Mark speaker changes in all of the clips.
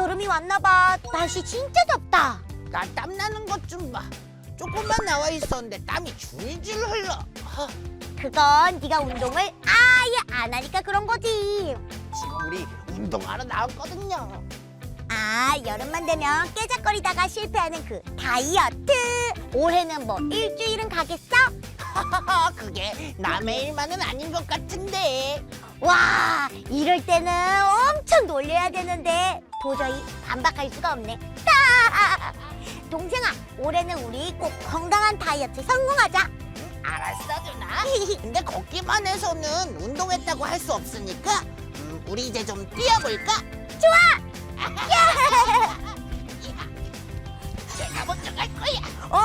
Speaker 1: 여름이 왔나봐. 날씨 진짜 덥다.
Speaker 2: 나 땀나는 것 좀 봐. 조금만 나와 있었는데 땀이 줄줄 흘러. 하,
Speaker 1: 그건 네가 운동을 아예 안 하니까 그런 거지.
Speaker 2: 지금 우리 운동하러 나왔거든요.
Speaker 1: 아, 여름만 되면 깨작거리다가 실패하는 그 다이어트. 올해는 뭐 일주일은 가겠어?
Speaker 2: 하하하, 그게 남의 일만은 아닌 것 같은데.
Speaker 1: 와, 이럴 때는 엄청 놀려야 되는데 도저히 반박할 수가 없네. 동생아, 올해는 우리 꼭 건강한 다이어트 성공하자.
Speaker 2: 알았어, 누나. 근데 걷기만 해서는 운동했다고 할 수 없으니까 음, 우리 이제 좀 뛰어볼까? 내가 먼저 갈 거야.
Speaker 1: 어,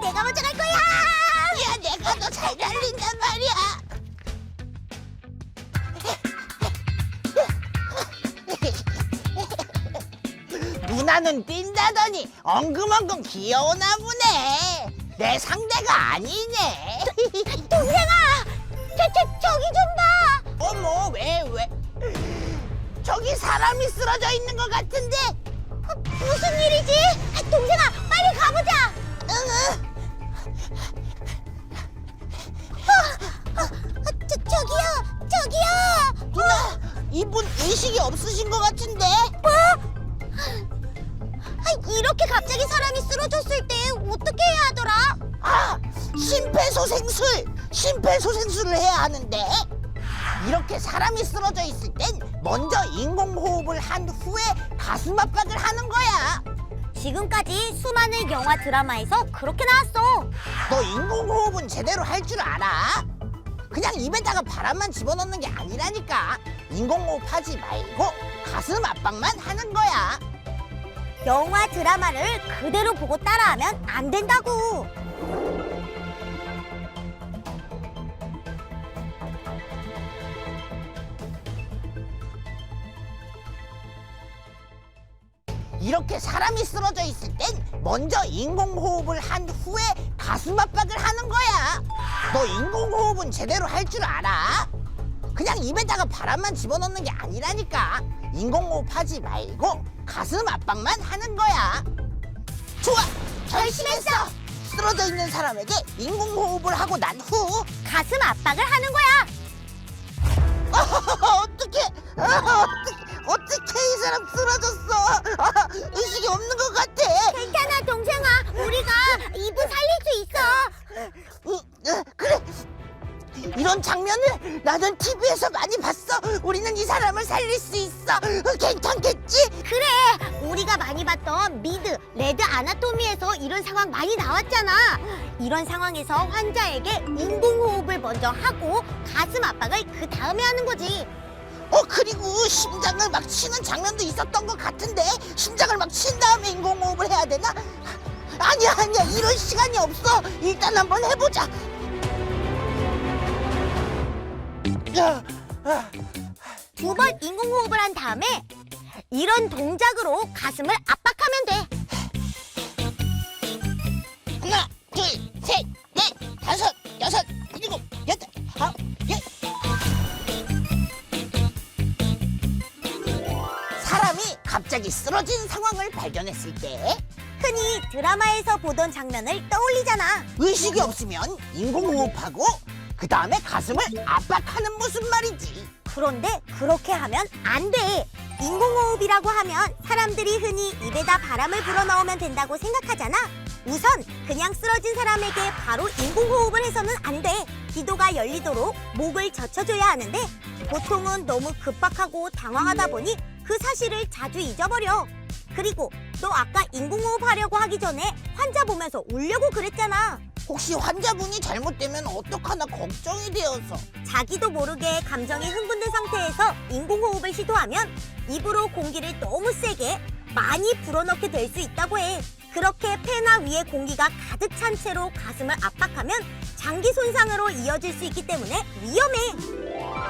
Speaker 1: 내가 먼저 갈 거야.
Speaker 2: 야, 내가 더 잘 달린단 말 나는 뛴다더니 엉금엉금 귀여우나 보네. 내 상대가 아니네.
Speaker 1: 동생아, 저, 저, 저기 좀 봐.
Speaker 2: 어머, 왜, 왜? 저기 사람이 쓰러져 있는 것 같은데?
Speaker 1: 어, 무슨 일이지? 아, 동생아, 빨리 가보자.
Speaker 2: 응,
Speaker 1: 어, 어, 저, 저기요, 저기요.
Speaker 2: 누나, 이분 의식이 없으신 것 같은데?
Speaker 1: 뭐? 아, 이렇게 갑자기 사람이 쓰러졌을 때 어떻게 해야 하더라?
Speaker 2: 아, 심폐소생술! 심폐소생술을 해야 하는데 이렇게 사람이 쓰러져 있을 땐 먼저 인공호흡을 한 후에 가슴 압박을 하는 거야.
Speaker 1: 지금까지 수많은 영화 드라마에서 그렇게 나왔어.
Speaker 2: 너 인공호흡은 제대로 할 줄 알아? 그냥 입에다가 바람만 집어넣는 게 아니라니까. 인공호흡 하지 말고 가슴 압박만 하는 거야.
Speaker 1: 영화 드라마를 그대로 보고 따라하면 안 된다고.
Speaker 2: 이렇게 사람이 쓰러져 있을 땐 먼저 인공호흡을 한 후에 가슴 압박을 하는 거야. 너 인공호흡은 제대로 할 줄 알아? 그냥 입에다가 바람만 집어넣는 게 아니라니까. 인공호흡 하지 말고 가슴 압박만 하는 거야. 좋아! 결심했어! 쓰러져 있는 사람에게 인공호흡을 하고 난 후
Speaker 1: 가슴 압박을 하는 거야.
Speaker 2: 어떻게 어떻게 이 사람 쓰러졌어? 아, 의식이 없는 것 같아.
Speaker 1: 괜찮아, 동생아. 우리가 이분 살릴 수 있어.
Speaker 2: 응, 어, 그래. 이런 장면을 나는 TV에서 많이 봤어. 우리는 이 사람을 살릴 수 있어. 어, 괜찮겠지?
Speaker 1: 우리가 많이 봤던 미드, 레드 아나토미에서 이런 상황 많이 나왔잖아. 이런 상황에서 환자에게 인공호흡을 먼저 하고 가슴 압박을 그 다음에 하는 거지.
Speaker 2: 어 그리고 심장을 막 치는 장면도 있었던 것 같은데 심장을 막 친 다음에 인공호흡을 해야 되나? 아니야 아니야 이런 시간이 없어. 일단 한번 해보자. 야, 아,
Speaker 1: 두 번 인공호흡을 한 다음에 이런 동작으로 가슴을 압박하면 돼.
Speaker 2: 하나, 둘, 셋, 넷, 다섯, 여섯, 일곱, 여덟, 아홉, 열. 사람이 갑자기 쓰러진 상황을 발견했을 때
Speaker 1: 흔히 드라마에서 보던 장면을 떠올리잖아.
Speaker 2: 의식이 없으면 인공호흡하고 그 다음에 가슴을 압박하는 무슨 말이지.
Speaker 1: 그런데 그렇게 하면 안 돼. 인공호흡이라고 하면 사람들이 흔히 입에다 바람을 불어넣으면 된다고 생각하잖아. 우선 그냥 쓰러진 사람에게 바로 인공호흡을 해서는 안 돼. 기도가 열리도록 목을 젖혀줘야 하는데 보통은 너무 급박하고 당황하다 보니 그 사실을 자주 잊어버려. 그리고 너 아까 인공호흡 하려고 하기 전에 환자 보면서 울려고 그랬잖아.
Speaker 2: 혹시 환자분이 잘못되면 어떡하나 걱정이 되어서.
Speaker 1: 자기도 모르게 감정이 흥분된 상태에서 인공호흡을 시도하면 입으로 공기를 너무 세게 많이 불어넣게 될 수 있다고 해. 그렇게 폐나 위에 공기가 가득 찬 채로 가슴을 압박하면 장기 손상으로 이어질 수 있기 때문에 위험해.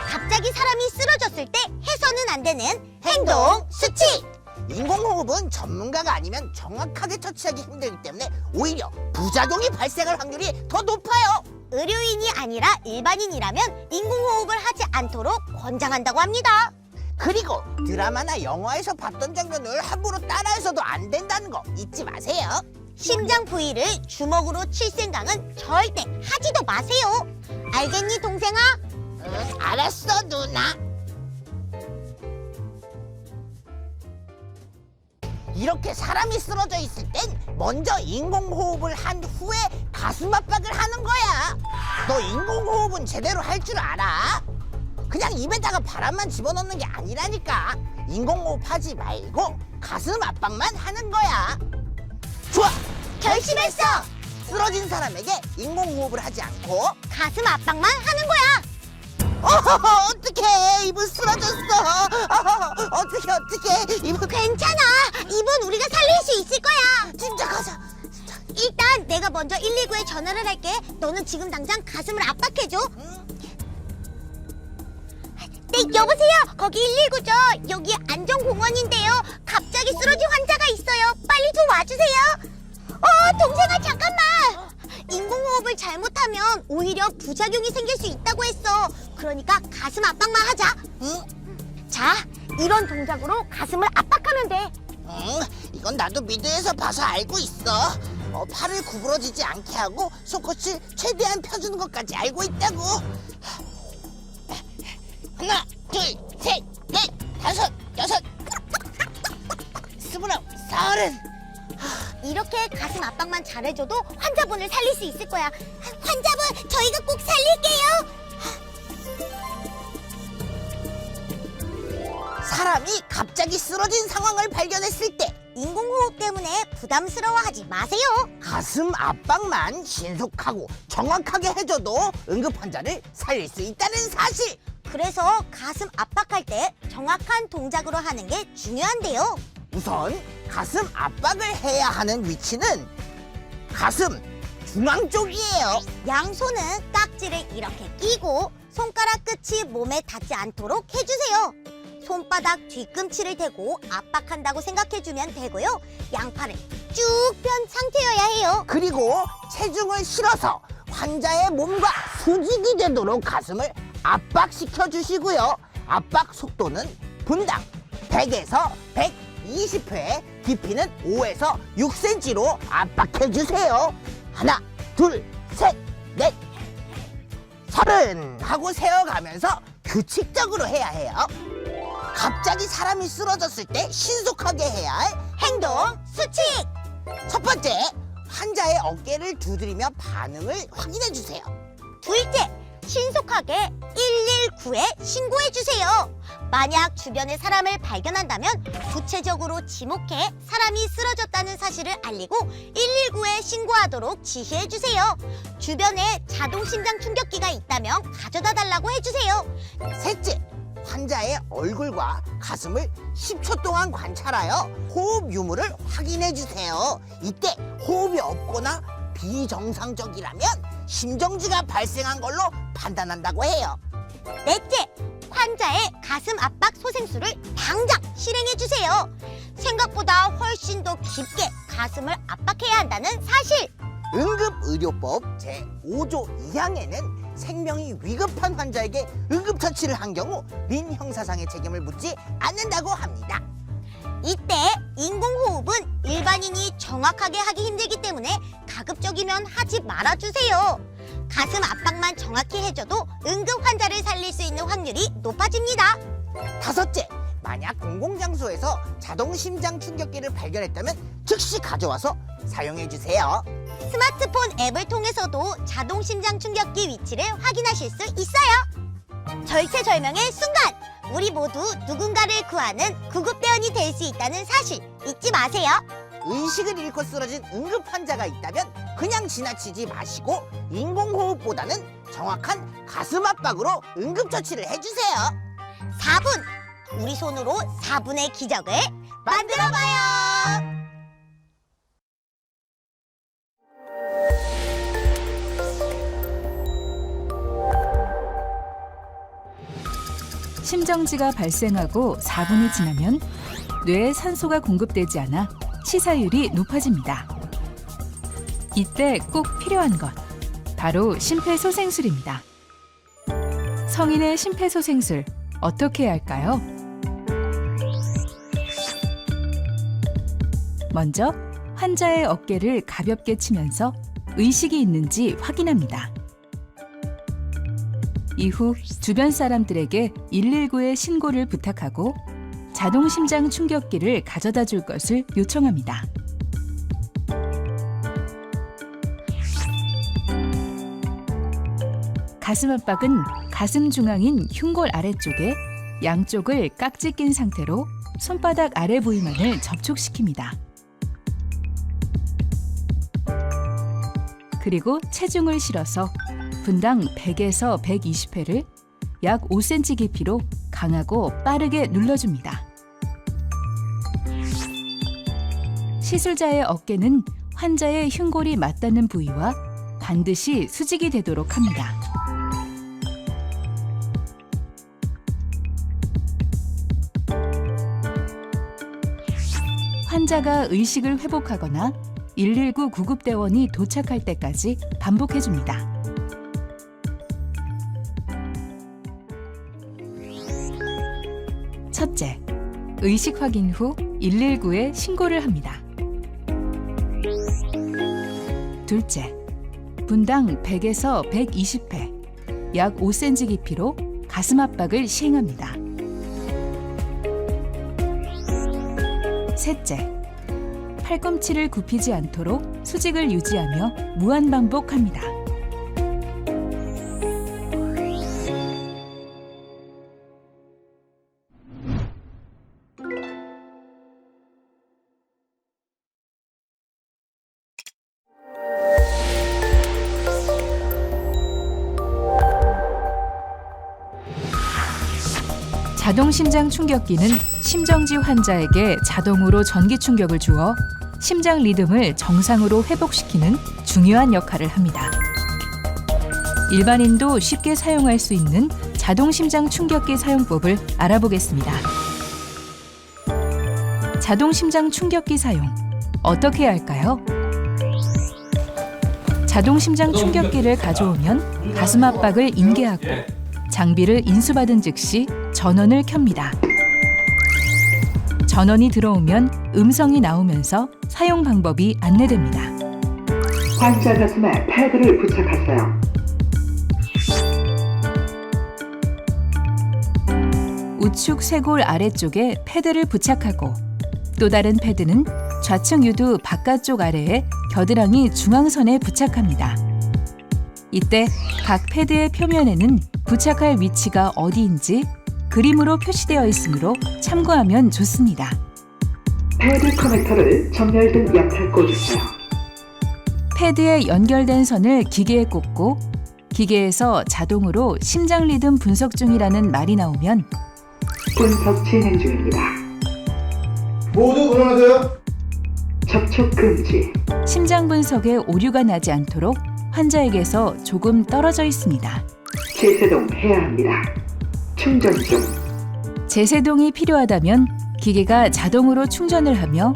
Speaker 1: 갑자기 사람이 쓰러졌을 때 해서는 안 되는 행동 수칙.
Speaker 2: 인공호흡은 전문가가 아니면 정확하게 처치하기 힘들기 때문에 오히려 부작용이 발생할 확률이 더 높아요.
Speaker 1: 의료인이 아니라 일반인이라면 인공호흡을 하지 않도록 권장한다고 합니다.
Speaker 2: 그리고 드라마나 영화에서 봤던 장면을 함부로 따라해서도 안 된다는 거 잊지 마세요.
Speaker 1: 심장 부위를 주먹으로 칠 생각은 절대 하지도 마세요. 알겠니, 동생아?
Speaker 2: 응, 알았어, 누나. 이렇게 사람이 쓰러져 있을 땐 먼저 인공호흡을 한 후에 가슴 압박을 하는 거야. 너 인공호흡은 제대로 할 줄 알아? 그냥 입에다가 바람만 집어넣는 게 아니라니까. 인공호흡 하지 말고 가슴 압박만 하는 거야. 좋아!
Speaker 1: 결심했어!
Speaker 2: 쓰러진 사람에게 인공호흡을 하지 않고
Speaker 1: 가슴 압박만 하는 거야.
Speaker 2: 어허허, 어떡해 입은 쓰러졌어 어허허, 어떡해 어떡해 입은
Speaker 1: 괜찮아. 입은 우리가 살릴 수 있을 거야.
Speaker 2: 진짜 가자
Speaker 1: 일단 내가 먼저 119에 전화를 할게. 너는 지금 당장 가슴을 압박해줘.
Speaker 2: 응?
Speaker 1: 네, 여보세요. 거기 119죠. 여기 안전공원인데요. 갑자기 쓰러진 환자가 있어요. 빨리 좀 와주세요. 어, 동생아 잠깐만. 인공호흡을 잘못하면 오히려 부작용이 생길 수 있다고 했어. 그러니까 가슴 압박만 하자.
Speaker 2: 응?
Speaker 1: 자, 이런 동작으로 가슴을 압박하면 돼.
Speaker 2: 응? 이건 나도 미드에서 봐서 알고 있어 어, 팔을 구부러지지 않게 하고 속옷을 최대한 펴주는 것까지 알고 있다고 하나 둘 셋 넷 다섯 여섯 스물아홉 서른
Speaker 1: 이렇게 가슴 압박만 잘해줘도 환자분을 살릴 수 있을 거야. 환자분, 저희가 꼭 살릴게요.
Speaker 2: 사람이 갑자기 쓰러진 상황을 발견했을 때
Speaker 1: 인공호흡 때문에 부담스러워하지 마세요.
Speaker 2: 가슴 압박만 신속하고 정확하게 해줘도 응급 환자를 살릴 수 있다는 사실.
Speaker 1: 그래서 가슴 압박할 때 정확한 동작으로 하는 게 중요한데요.
Speaker 2: 우선 가슴 압박을 해야 하는 위치는 가슴 중앙 쪽이에요.
Speaker 1: 양손은 깍지를 이렇게 끼고 손가락 끝이 몸에 닿지 않도록 해주세요. 손바닥 뒤꿈치를 대고 압박한다고 생각해주면 되고요. 양팔을 쭉 편 상태여야 해요.
Speaker 2: 그리고 체중을 실어서 환자의 몸과 수직이 되도록 가슴을 압박시켜 주시고요. 압박 속도는 분당 100에서 120회, 깊이는 5에서 6cm로 압박해 주세요. 하나, 둘, 셋, 넷, 서른 하고 세어가면서 규칙적으로 해야 해요. 갑자기 사람이 쓰러졌을 때 신속하게 해야 할
Speaker 1: 행동 수칙!
Speaker 2: 첫 번째, 환자의 어깨를 두드리며 반응을 확인해 주세요.
Speaker 1: 둘째, 신속하게 119에 신고해 주세요. 만약 주변에 사람을 발견한다면 구체적으로 지목해 사람이 쓰러졌다는 사실을 알리고 119에 신고하도록 지시해 주세요. 주변에 자동 심장 충격기가 있다면 가져다 달라고 해 주세요.
Speaker 2: 셋째, 환자의 얼굴과 가슴을 10초 동안 관찰하여 호흡 유무를 확인해 주세요. 이때 호흡이 없거나 비정상적이라면 심정지가 발생한 걸로 판단한다고 해요.
Speaker 1: 넷째, 환자의 가슴 압박 소생술을 당장 실행해 주세요. 생각보다 훨씬 더 깊게 가슴을 압박해야 한다는 사실.
Speaker 2: 응급의료법 제5조 2항에는 생명이 위급한 환자에게 응급처치를 한 경우 민 형사상의 책임을 묻지 않는다고 합니다.
Speaker 1: 이때 인공호흡은 일반인이 정확하게 하기 힘들기 때문에 가급적이면 하지 말아주세요. 가슴 압박만 정확히 해줘도 응급 환자를 살릴 수 있는 확률이 높아집니다.
Speaker 2: 다섯째, 만약 공공장소에서 자동 심장 충격기를 발견했다면 즉시 가져와서 사용해 주세요.
Speaker 1: 스마트폰 앱을 통해서도 자동 심장 충격기 위치를 확인하실 수 있어요. 절체절명의 순간! 우리 모두 누군가를 구하는 구급대원이 될 수 있다는 사실 잊지 마세요.
Speaker 2: 의식을 잃고 쓰러진 응급 환자가 있다면 그냥 지나치지 마시고 인공호흡보다는 정확한 가슴 압박으로 응급처치를 해주세요.
Speaker 1: 4분! 우리 손으로 4분의 기적을 만들어봐요!
Speaker 3: 심정지가 발생하고 4분이 지나면 뇌에 산소가 공급되지 않아 치사율이 높아집니다. 이때 꼭 필요한 것 바로 심폐소생술입니다. 성인의 심폐소생술 어떻게 해야 할까요? 먼저 환자의 어깨를 가볍게 치면서 의식이 있는지 확인합니다. 이후 주변 사람들에게 119에 신고를 부탁하고 자동 심장 충격기를 가져다 줄 것을 요청합니다. 가슴 압박은 가슴 중앙인 흉골 아래쪽에 양쪽을 깍지 낀 상태로 손바닥 아래 부위만을 접촉시킵니다. 그리고 체중을 실어서 분당 100에서 120회를 약 5cm 깊이로 강하고 빠르게 눌러줍니다. 시술자의 어깨는 환자의 흉골이 맞닿는 부위와 반드시 수직이 되도록 합니다. 환자가 의식을 회복하거나 119 구급대원이 도착할 때까지 반복해줍니다. 첫째, 의식 확인 후 119에 신고를 합니다. 둘째, 분당 100에서 120회, 약 5cm 깊이로 가슴 압박을 시행합니다. 셋째, 팔꿈치를 굽히지 않도록 수직을 유지하며 무한 반복합니다. 자동 심장 충격기는 심정지 환자에게 자동으로 전기 충격을 주어 심장 리듬을 정상으로 회복시키는 중요한 역할을 합니다. 일반인도 쉽게 사용할 수 있는 자동 심장 충격기 사용법을 알아보겠습니다. 자동 심장 충격기 사용 어떻게 해야 할까요? 자동 심장 충격기를 가져오면 가슴 압박을 인계하고 장비를 인수받은 즉시 전원을 켭니다. 전원이 들어오면 음성이 나오면서 사용 방법이 안내됩니다.
Speaker 4: 환자 가슴에 패드를 부착하세요.
Speaker 3: 우측 쇄골 아래쪽에 패드를 부착하고 또 다른 패드는 좌측 유두 바깥쪽 아래에 겨드랑이 중앙선에 부착합니다. 이때 각 패드의 표면에는 부착할 위치가 어디인지 그림으로 표시되어 있으므로 참고하면 좋습니다.
Speaker 4: 패드 커넥터를 정렬등 옆에 꽂으세요.
Speaker 3: 패드에 연결된 선을 기계에 꽂고 기계에서 자동으로 심장 리듬 분석 중이라는 말이 나오면
Speaker 4: 분석 진행 중입니다.
Speaker 5: 모두 일어나세요.
Speaker 4: 접촉 금지.
Speaker 3: 심장 분석에 오류가 나지 않도록 환자에게서 조금 떨어져 있습니다.
Speaker 4: 제세동 해야 합니다. 충전 중.
Speaker 3: 재세동이 필요하다면 기계가 자동으로 충전을 하며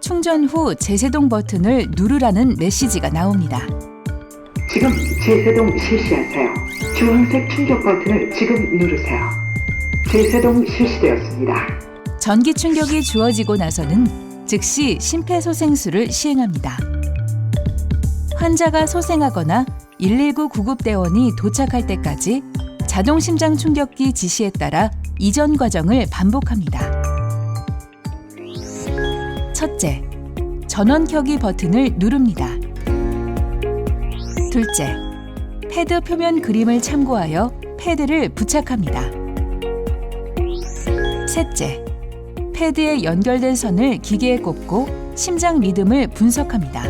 Speaker 3: 충전 후 재세동 버튼을 누르라는 메시지가 나옵니다.
Speaker 4: 지금 제세동 실시하세요. 주황색 충격 버튼을 지금 누르세요. 제세동 실시되었습니다.
Speaker 3: 전기 충격이 주어지고 나서는 즉시 심폐소생술을 시행합니다. 환자가 소생하거나 119 구급대원이 도착할 때까지 자동 심장 충격기 지시에 따라 이전 과정을 반복합니다. 첫째, 전원 켜기 버튼을 누릅니다. 둘째, 패드 표면 그림을 참고하여 패드를 부착합니다. 셋째, 패드에 연결된 선을 기계에 꽂고 심장 리듬을 분석합니다.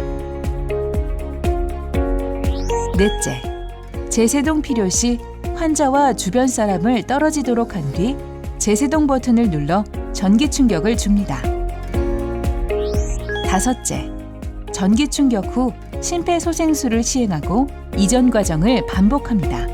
Speaker 3: 넷째, 재세동 필요 시 환자와 주변 사람을 떨어지도록 한뒤 재세동 버튼을 눌러 전기 충격을 줍니다. 다섯째, 전기 충격 후 심폐소생술을 시행하고 이전 과정을 반복합니다.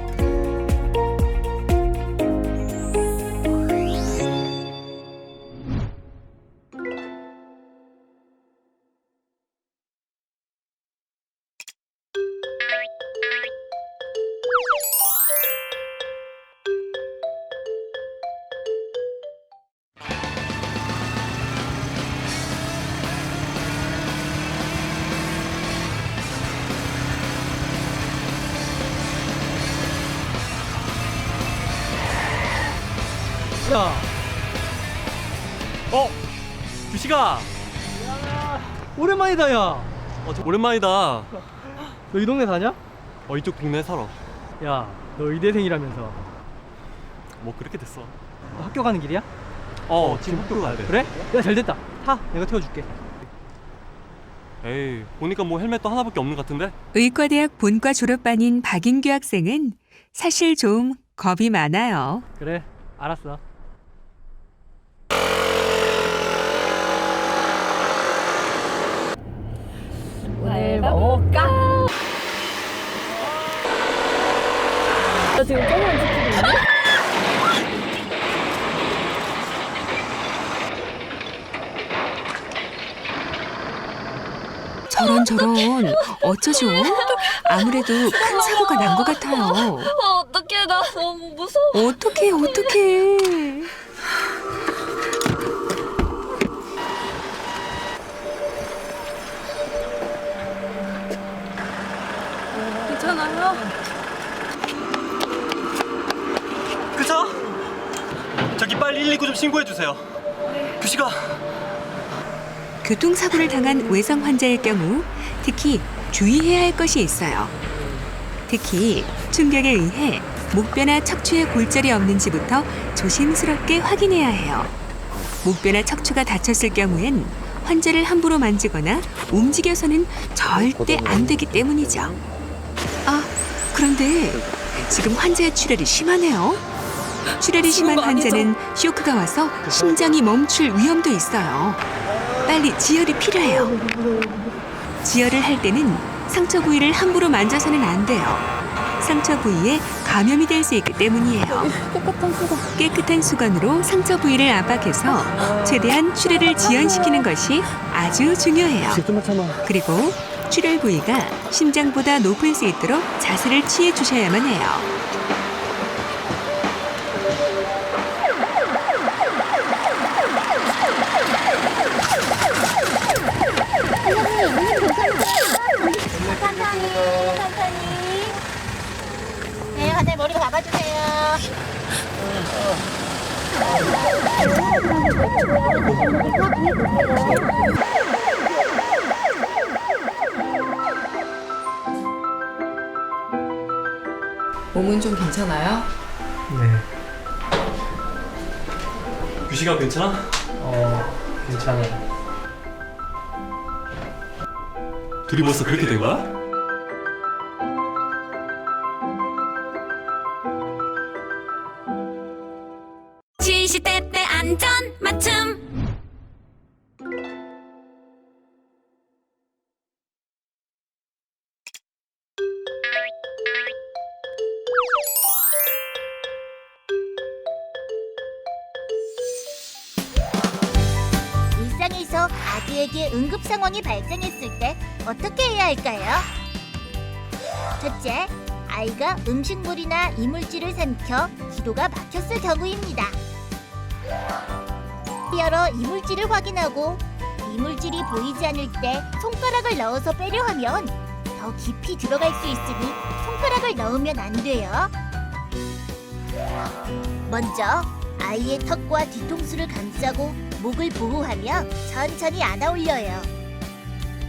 Speaker 6: 뭐야?
Speaker 7: 어? 규식아!
Speaker 6: 오랜만이다 야.
Speaker 7: 어, 저 오랜만이다. 어,
Speaker 6: 너이 동네 사냐?
Speaker 7: 이쪽 동네에 살아.
Speaker 6: 야, 너 의대생이라면서
Speaker 7: 뭐 그렇게 됐어.
Speaker 6: 너 학교 가는 길이야?
Speaker 7: 어, 지금 학교 가야 돼.
Speaker 6: 그래? 야, 잘 됐다. 타, 내가 태워줄게.
Speaker 7: 에이, 보니까 뭐 헬멧도 하나밖에 없는 것 같은데?
Speaker 8: 의과대학 본과 졸업반인 박인규 학생은 사실 좀 겁이 많아요.
Speaker 6: 그래, 알았어.
Speaker 9: 뭘 먹을까? 너 지금 조금 지키고 있니?
Speaker 8: 저런 저런 어쩌죠? 아무래도 큰 사고가 난 것 같아요.
Speaker 9: 어, 어떡해 나 너무 무서워
Speaker 8: 어떡해 어떡해.
Speaker 9: 괜찮아요?
Speaker 7: 그쵸? 저기 빨리 119 좀 신고해주세요. 규식아!
Speaker 8: 교통사고를 당한 외상 환자의 경우 특히 주의해야 할 것이 있어요. 특히 충격에 의해 목뼈나 척추에 골절이 없는지부터 조심스럽게 확인해야 해요. 목뼈나 척추가 다쳤을 경우엔 환자를 함부로 만지거나 움직여서는 절대 안 되기 때문이죠. 아, 그런데 지금 환자의 출혈이 심하네요. 출혈이 심한? 환자는 쇼크가 와서 심장이 멈출 위험도 있어요. 빨리 지혈이 필요해요. 지혈을 할 때는 상처 부위를 함부로 만져서는 안 돼요. 상처 부위에 감염이 될 수 있기 때문이에요.
Speaker 9: 깨끗한 수건
Speaker 8: 깨끗한 수건으로 상처 부위를 압박해서 최대한 출혈을 지연시키는 것이 아주 중요해요. 그리고 출혈 부위가 심장보다 높을 수 있도록 자세를 취해 주셔야만 해요.
Speaker 10: 머리 잡아주세요.
Speaker 11: 몸은 좀 괜찮아요?
Speaker 6: 네,
Speaker 7: 규식아 괜찮아?
Speaker 6: 어, 괜찮아요.
Speaker 7: 둘이 벌써 그렇게 된 거야?
Speaker 10: 아기에게 응급 상황이 발생했을 때 어떻게 해야 할까요? 첫째, 아이가 음식물이나 이물질을 삼켜 기도가 막혔을 경우입니다. 여러 이물질을 확인하고 이물질이 보이지 않을 때 손가락을 넣어서 빼려 하면 더 깊이 들어갈 수 있으니 손가락을 넣으면 안 돼요. 먼저 아이의 턱과 뒤통수를 감싸고 목을 보호하며 천천히 안아 올려요.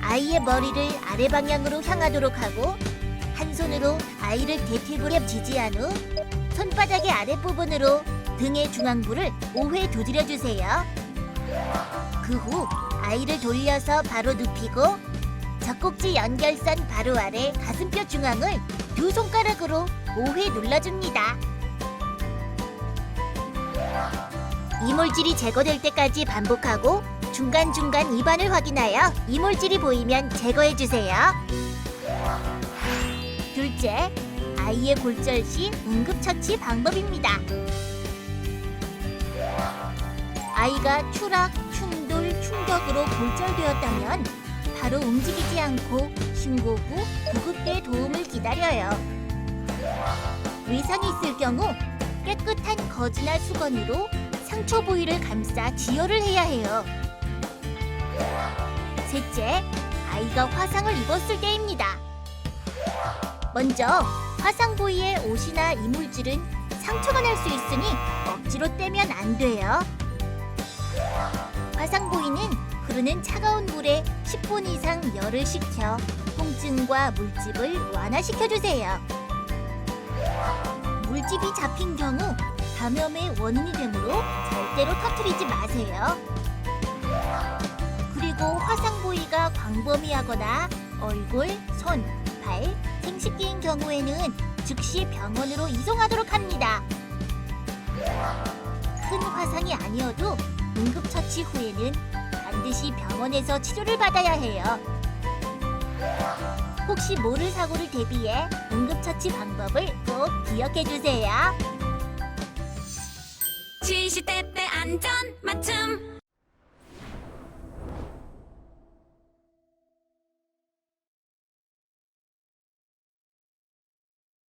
Speaker 10: 아이의 머리를 아래 방향으로 향하도록 하고 한 손으로 아이를 대퇴부려 지지한 후 손바닥의 아랫부분으로 등의 중앙부를 5회 두드려 주세요. 그 후 아이를 돌려서 바로 눕히고 젖꼭지 연결선 바로 아래 가슴뼈 중앙을 두 손가락으로 5회 눌러줍니다. 이물질이 제거될 때까지 반복하고 중간중간 입안을 확인하여 이물질이 보이면 제거해 주세요. 둘째, 아이의 골절 시 응급처치 방법입니다. 아이가 추락, 충돌, 충격으로 골절되었다면 바로 움직이지 않고 신고 후 구급대 도움을 기다려요. 외상이 있을 경우 깨끗한 거즈나 수건으로 상처 부위를 감싸 지혈을 해야 해요. 셋째, 아이가 화상을 입었을 때입니다. 먼저 화상 부위의 옷이나 이물질은 상처가 날 수 있으니 억지로 떼면 안 돼요. 화상보이는 흐르는 차가운 물에 10분 이상 열을 식혀 통증과 물집을 완화시켜 주세요. 물집이 잡힌 경우 감염의 원인이 되므로 절대로 터뜨리지 마세요. 그리고 화상 부위가 광범위하거나 얼굴, 손, 발, 생식기인 경우에는 즉시 병원으로 이송하도록 합니다. 큰 화상이 아니어도 응급처치 후에는 반드시 병원에서 치료를 받아야 해요. 혹시 모를 사고를 대비해 응급처치 방법을 꼭 기억해 주세요.
Speaker 9: 시시때때 안전 맞춤